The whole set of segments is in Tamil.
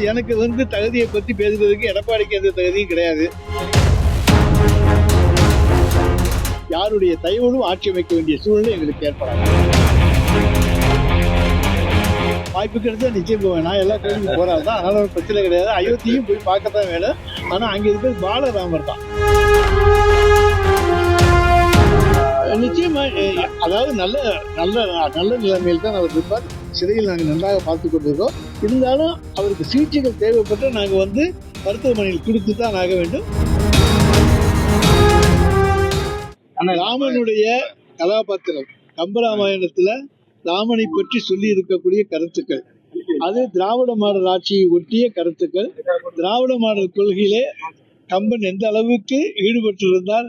அதாவது எனக்கு வந்து தகுதியை பத்தி பேசுறதுக்கு எடப்பாடிக்கு எந்த தகுதியும் கிடையாது. யாருடைய தயவோடும் ஆட்சி அமைக்க வேண்டிய சூழ்நிலை எங்களுக்கு ஏற்படாது. வாய்ப்பு கிடைச்சா நிச்சயம் போவேன். நான் எல்லா கோயிலுக்கும் போறாரு தான். அதனால ஒரு பிரச்சனை கிடையாது. அயோத்தியும் போய் பார்க்கத்தான் வேணும். ஆனா அங்க இருக்கிறது பாலராமர் தான். நிச்சயமா அதாவது நல்ல நல்ல நல்ல நிலைமையில் தான் அவர் இருப்பார். சிறையில் நாங்கள் நன்றாக பார்த்து கொண்டிருக்கோம் இருந்தாலும் அவருக்கு சிகிச்சைகள் தேவைப்பட்டு நாங்கள் வந்து மருத்துவமனையில் கொடுத்து தான் ஆக வேண்டும். ராமனுடைய கதாபாத்திரம் கம்பராமாயணத்துல ராமனை பற்றி சொல்லி இருக்கக்கூடிய கருத்துக்கள். அது திராவிட மாடல் ஆட்சியை ஒட்டிய கருத்துக்கள். திராவிட மாடல் கொள்கையிலே கம்பன் எந்த அளவுக்கு ஈடுபட்டிருந்தார்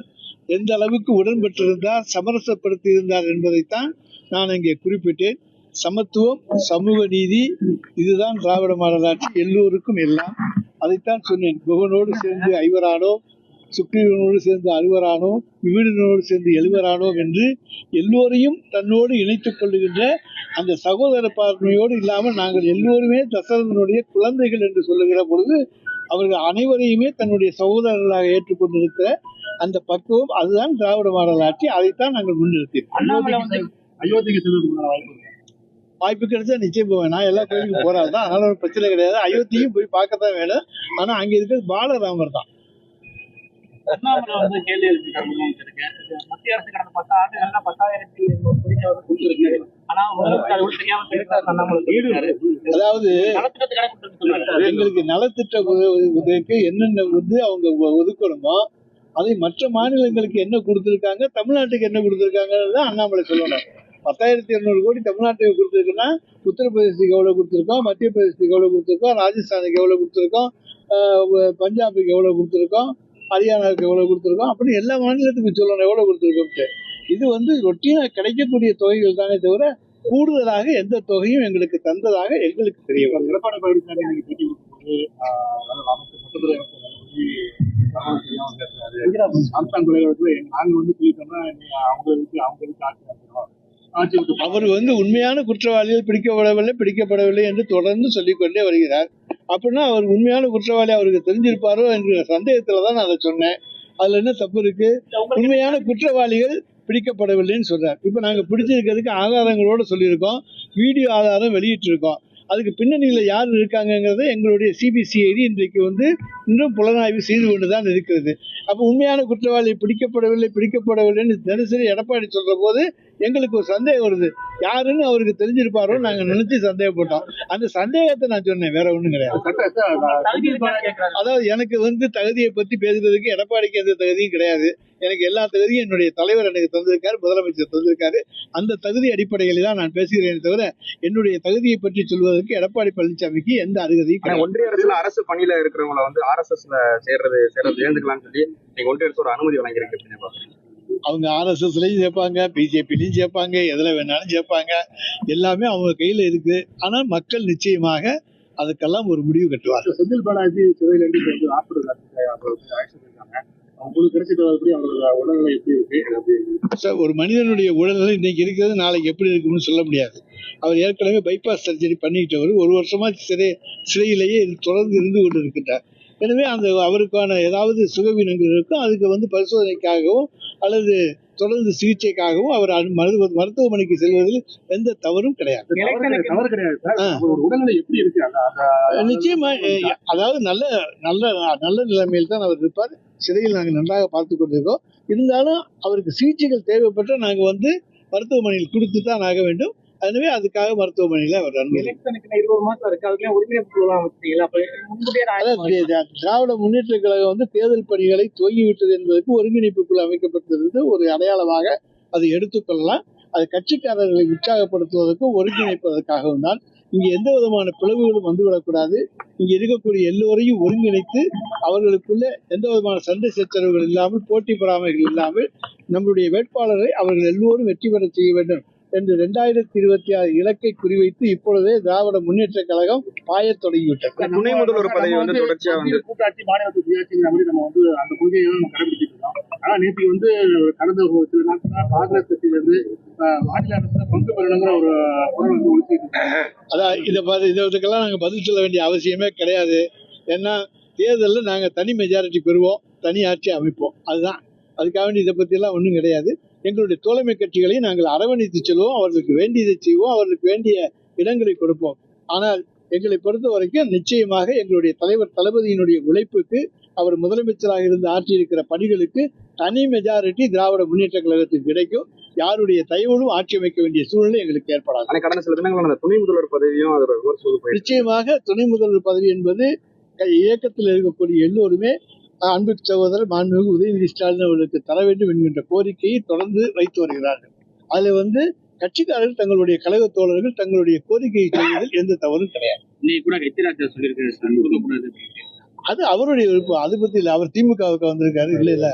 எந்த அளவுக்கு உடன்பட்டிருந்தார் சமரசப்படுத்தி இருந்தார் என்பதைத்தான் நான் இங்கே குறிப்பிட்டேன். சமத்துவம் சமூக நீதி இதுதான் திராவிட மாடல் ஆட்சி எல்லோருக்கும் எல்லாம். அதைத்தான் சொன்னேன். குகனோடு சேர்ந்து ஐவரானோ சுக்ரீவனோடு சேர்ந்து அறுவரானோம் விபீடனோடு சேர்ந்து எழுவரானோம் என்று எல்லோரையும் தன்னோடு இணைத்துக் கொள்ளுகின்ற அந்த சகோதர பார்மையோடு இல்லாமல் நாங்கள் எல்லோருமே தசரதனுடைய குழந்தைகள் என்று சொல்லுகிற பொழுது அவர்கள் அனைவரையுமே தன்னுடைய சகோதரர்களாக ஏற்றுக்கொண்டிருக்கிற அந்த பக்குவம் அதுதான் திராவிட மாடல் ஆட்சி அதைத்தான் நாங்கள் முன்னிறுத்தோம் அண்ணாமலை வந்து அயோத்திக்கு செல்வதற்கான வாய்ப்பு. வாய்ப்பு கிடைச்சா நிச்சயம் போவேன். நான் எல்லா கோயிலுக்கும் போறாரு தான் அதனால ஒரு பிரச்சனை கிடையாது. அயோத்தியும் போய் பார்க்கத்தான் வேணும். ஆனா அங்க இருக்கிறது பாலராமர் தான். கேள்வி மத்திய அரசு கடந்த பத்து ஆண்டுகள்ல பத்தாயிரத்தி அதாவது எங்களுக்கு நலத்திட்ட உத- உதவிக்கு என்னென்ன வந்து அவங்க ஒதுக்கணுமோ அதை மற்ற மாநிலங்களுக்கு என்ன கொடுத்துருக்காங்க தமிழ்நாட்டுக்கு என்ன கொடுத்துருக்காங்கிறது தான் அண்ணாமலை சொல்லணும். பத்தாயிரத்தி இருநூறு கோடி தமிழ்நாட்டுக்கு கொடுத்துருக்குன்னா உத்தரப்பிரதேசத்துக்கு எவ்வளோ கொடுத்துருக்கோம்? மத்திய பிரதேசத்துக்கு எவ்வளோ கொடுத்துருக்கோம்? ராஜஸ்தானுக்கு எவ்வளோ கொடுத்துருக்கோம்? பஞ்சாபுக்கு எவ்வளோ கொடுத்துருக்கோம்? ஹரியானாவுக்கு எவ்வளோ கொடுத்துருக்கோம்? அப்படின்னு எல்லா மாநிலத்துக்கும் சொல்லணும் எவ்வளோ கொடுத்துருக்கோம்ட்டு. இது வந்து ரொட்டீனாக கிடைக்கக்கூடிய தொகைகள் தானே தவிர கூடுதலாக எந்த தொகையும் எங்களுக்கு தந்ததாக எங்களுக்கு தெரிய வரல. எடப்பாடி பழனிசாமி நீங்க பேட்டி கொடுக்கும்போது அமைச்சர் அமைச்சர் வந்து சொல்லிட்டோம்னா நீ அவங்க அவர் வந்து உண்மையான குற்றவாளிகள் பிடிக்கப்படவில்லை பிடிக்கப்படவில்லை என்று தொடர்ந்து சொல்லிக்கொண்டே வருகிறார். அப்படின்னா அவர் உண்மையான குற்றவாளி அவருக்கு தெரிஞ்சிருப்பாரோ என்ற சந்தேகத்துல தான் நான் அதை சொன்னேன். அதுல என்ன தப்பு இருக்கு? உண்மையான குற்றவாளிகள் பிடிக்கப்படவில்லைன்னு சொல்றார். இப்ப நாங்க பிடிச்சிருக்கிறதுக்கு ஆதாரங்களோட சொல்லியிருக்கோம். வீடியோ ஆதாரம் வெளியிட்டிருக்கோம். அதுக்கு பின்னணியில யார் இருக்காங்கங்கிறத எங்களுடைய சிபிசிஐடி இன்றைக்கு வந்து இன்னும் புலனாய்வு செய்து கொண்டுதான் இருக்கிறது. அப்ப உண்மையான குற்றவாளி பிடிக்கப்படவில்லை பிடிக்கப்படவில்லைன்னு தினசரி எடப்பாடி சொல்ற போது எங்களுக்கு ஒரு சந்தேகம் வருது. யாருன்னு அவருக்கு தெரிஞ்சிருப்பாரோ நாங்க நினைச்சு சந்தேகப்பட்டோம். அந்த சந்தேகத்தை நான் சொன்னேன் வேற ஒண்ணும் கிடையாது. அதாவது எனக்கு வந்து தகுதியை பத்தி பேசுறதுக்கு எடப்பாடிக்கு எந்த தகுதியும் கிடையாது. எனக்கு எல்லா தகுதியும் என்னுடைய தலைவர் எனக்கு தந்திருக்காரு முதலமைச்சர் தந்திருக்காரு. அந்த தகுதி அடிப்படையில் தான் நான் பேசுகிறேனே தவிர என்னுடைய தகுதியை பற்றி சொல்வதற்கு எடப்பாடி பழனிசாமிக்கு எந்த அருகதையும் ஒன்றிய அரசுல அரசு பணியில இருக்கிறவங்கள வந்து ஆர்எஸ்எஸ்ல சேர்றது சேர்றது சேர்ந்துக்கலாம்னு சொல்லி நீங்க ஒன்றிய அரசு ஒரு அனுமதி வழங்கியிருக்கு அப்படின்னு பாக்குறேன். அவங்க ஆர்எஸ்எஸ்லயும் சேர்ப்பாங்க பிஜேபிலையும் சேர்ப்பாங்க எதுல வேணாலும் சேர்ப்பாங்க. எல்லாமே அவங்க கையில இருக்கு. ஆனால் மக்கள் நிச்சயமாக அதுக்கெல்லாம் ஒரு முடிவு கட்டுவார் செந்தில் பாலாஜி சிறையில் இருந்து ஒரு மனிதனுடைய உடல்நிலை இன்னைக்கு இருக்கிறது நாளைக்கு எப்படி இருக்கும்னு சொல்ல முடியாது. அவர் ஏற்கனவே பைபாஸ் சர்ஜரி பண்ணிக்கிட்டவர். ஒரு வருஷமா சிறை சிறையிலேயே தொடர்ந்து இருந்து கொண்டு இருக்கின்றார் எனவே அந்த அவருக்கான ஏதாவது சுகவீனங்கள் இருக்கும் அதுக்கு வந்து பரிசோதனைக்காகவும் அல்லது தொடர்ந்து சிகிச்சைக்காகவும் அவர் மருத்துவ மருத்துவமனைக்கு செல்வதில் எந்த தவறும் கிடையாது. நிச்சயமா அதாவது நல்ல நல்ல நல்ல நிலைமையில் தான் அவர் இருப்பார். சிறையில் நாங்கள் நன்றாக பார்த்து கொண்டிருக்கோம். இருந்தாலும் அவருக்கு சிகிச்சைகள் தேவைப்பட்ட நாங்கள் வந்து மருத்துவமனையில் கொடுத்து தான் ஆக வேண்டும். எனவே அதுக்காக மருத்துவமனையில் அவர் திராவிட முன்னேற்ற கழகம் வந்து தேர்தல் பணிகளை துவங்கிவிட்டது என்பதற்கு ஒருங்கிணைப்பு குழு அமைக்கப்பட்டிருந்தது. ஒரு அடையாளமாக அதை எடுத்துக்கொள்ளலாம் அது கட்சிக்காரர்களை உற்சாகப்படுத்துவதற்கு ஒருங்கிணைப்பதற்காகவும் தான். இங்கே எந்த விதமான பிளவுகளும் வந்துவிடக்கூடாது இங்கே இருக்கக்கூடிய எல்லோரையும் ஒருங்கிணைத்து அவர்களுக்குள்ள எந்த விதமான சண்டை சச்சரவுகள் இல்லாமல் போட்டி பொறாமைகள் இல்லாமல் நம்முடைய வேட்பாளரை அவர்கள் எல்லோரும் வெற்றி பெற செய்ய வேண்டும். என்று ரெண்டாயிரத்தி இருபத்தி ஆறு இலக்கை குறிவைத்து இப்பொழுதே திராவிட முன்னேற்ற கழகம் பாயத் தொடங்கிவிட்டது. துணை முதல்வர் பதவி வந்து தொடர்ச்சியா வந்து கூட்டாட்சி மாநிலத்து சுயாட்சிங்கிற மாதிரி நம்ம வந்து அந்த கொள்கையை நம்ம கடைபிடிச்சிட்டு இருக்கோம் ஆனா நேற்று வந்து கடந்த ஒரு சில நாட்களா காங்கிரஸ் கட்சியில இருந்து அஹ், மாநில அரசுல பங்கு பெறணுங்கிற ஒரு குரல் வந்து ஒழிச்சிட்டு அதான் இதை பார்த்து இதை இதுக்கெல்லாம் நாங்கள் பதில் சொல்ல வேண்டிய அவசியமே கிடையாது. ஏன்னா தேர்தலில் நாங்கள் தனி மெஜாரிட்டி பெறுவோம் தனி ஆட்சி அமைப்போம். அதுதான். அதுக்காக வேண்டி இதை பற்றியெல்லாம் ஒன்றும் கிடையாது. எங்களுடைய தோழமை கட்சிகளை நாங்கள் அரவணைத்து செல்வோம் அவர்களுக்கு வேண்டியதை செய்வோம் அவர்களுக்கு வேண்டிய இடங்களை கொடுப்போம். ஆனால் எங்களை பொறுத்த வரைக்கும் நிச்சயமாக எங்களுடைய தலைவர் தளபதியினுடைய உழைப்புக்கு அவர் முதலமைச்சராக இருந்து ஆற்றியிருக்கிற பணிகளுக்கு தனி மெஜாரிட்டி திராவிட முன்னேற்ற கழகத்துக்கு கிடைக்கும். யாருடைய தயவோடும் ஆட்சி அமைக்க வேண்டிய சூழ்நிலை எங்களுக்கு ஏற்படாது. கடந்த சில தினங்கள் துணை முதல்வர் பதவியும் நிச்சயமாக துணை முதல்வர் பதவி என்பது இயக்கத்தில் இருக்கக்கூடிய எல்லோருமே அன்பு சகோதரர் மாண்புமிகு உதயநிதி ஸ்டாலின் அவர்களுக்கு தர வேண்டும் என்கின்ற கோரிக்கையை தொடர்ந்து வைத்து வருகிறார்கள். அதுல வந்து கட்சிக்காரர்கள் தங்களுடைய கழக தோழர்கள் தங்களுடைய கோரிக்கையை செய்வதில் எந்த தவறும் கிடையாது. அது அவருடைய விருப்பம். அது பத்தி இல்லை. அவர் திமுகவுக்கு வந்திருக்காரு. இல்ல இல்ல.